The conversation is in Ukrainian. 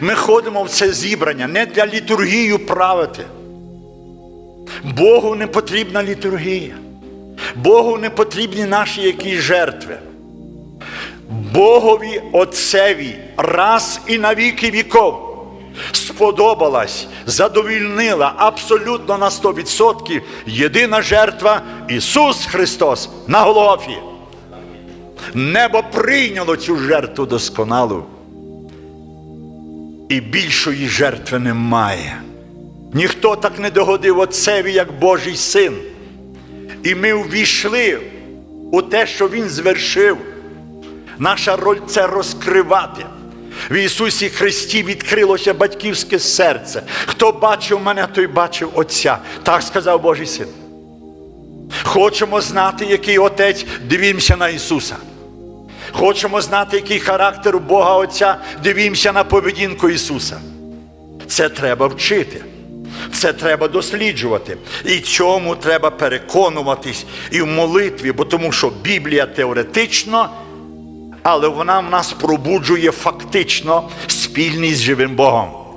Ми ходимо в це зібрання не для літургію правити. Богу не потрібна літургія. Богу не потрібні наші якісь жертви. Богові Отцеві раз і на віки віков сподобалась, задовільнила абсолютно на 100% єдина жертва Ісус Христос на Голгофі. Небо прийняло цю жертву досконалу. І більшої жертви немає. Ніхто так не догодив Отцеві, як Божий син. І ми увійшли у те, що Він звершив. Наша роль це розкривати. В Ісусі Христі відкрилося батьківське серце. Хто бачив мене, той бачив Отця. Так сказав Божий син. Хочемо знати, який Отець, дивімося на Ісуса. Хочемо знати, який характер у Бога Отця, дивімося на поведінку Ісуса. Це треба вчити. Це треба досліджувати. І цьому треба переконуватись і в молитві, бо тому що Біблія теоретично, але вона в нас пробуджує фактично спільність з живим Богом.